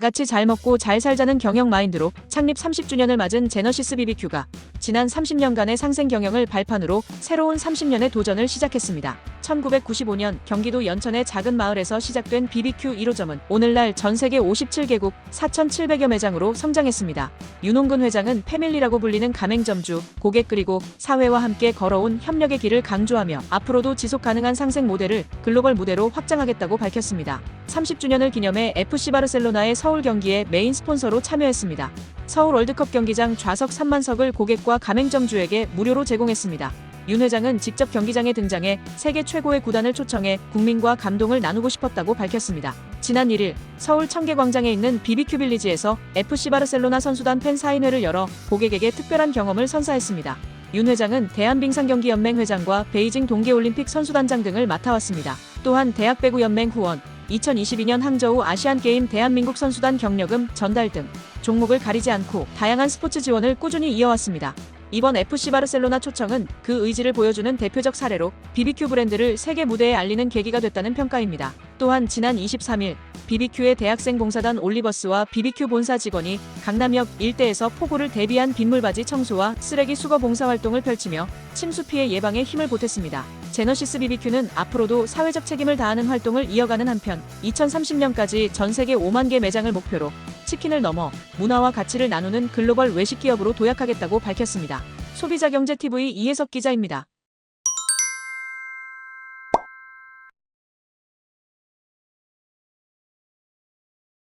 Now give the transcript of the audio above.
같이 잘 먹고 잘 살자는 경영 마인드로 창립 30주년을 맞은 제너시스 BBQ가 지난 30년간의 상생 경영을 발판으로 새로운 30년의 도전을 시작했습니다. 1995년 경기도 연천의 작은 마을에서 시작된 BBQ 1호점은 오늘날 전 세계 57개국 4,700여 매장으로 성장했습니다. 윤홍근 회장은 패밀리라고 불리는 가맹점주, 고객 그리고 사회와 함께 걸어온 협력의 길을 강조하며 앞으로도 지속 가능한 상생 모델을 글로벌 무대로 확장하겠다고 밝혔습니다. 30주년을 기념해 FC 바르셀로나의 서울 경기에 메인 스폰서로 참여했습니다. 서울 월드컵 경기장 좌석 3만석을 고객과 가맹점주에게 무료로 제공했습니다. 윤 회장은 직접 경기장에 등장해 세계 최고의 구단을 초청해 국민과 감동을 나누고 싶었다고 밝혔습니다. 지난 1일 서울 청계광장에 있는 BBQ 빌리지에서 FC 바르셀로나 선수단 팬 사인회를 열어 고객에게 특별한 경험을 선사했습니다. 윤 회장은 대한빙상경기연맹 회장과 베이징 동계올림픽 선수단장 등을 맡아왔습니다. 또한 대학배구연맹 후원, 2022년 항저우 아시안게임 대한민국 선수단 경력금 전달 등 종목을 가리지 않고 다양한 스포츠 지원을 꾸준히 이어왔습니다. 이번 FC 바르셀로나 초청은 그 의지를 보여주는 대표적 사례로 BBQ 브랜드를 세계 무대에 알리는 계기가 됐다는 평가입니다. 또한 지난 23일 BBQ의 대학생 봉사단 올리버스와 BBQ 본사 직원이 강남역 일대에서 폭우를 대비한 빗물바지 청소와 쓰레기 수거 봉사 활동을 펼치며 침수 피해 예방에 힘을 보탰습니다. 제너시스 BBQ는 앞으로도 사회적 책임을 다하는 활동을 이어가는 한편 2030년까지 전 세계 5만 개 매장을 목표로 치킨을 넘어 문화와 가치를 나누는 글로벌 외식 기업으로 도약하겠다고 밝혔습니다. 소비자경제TV 이혜석 기자입니다.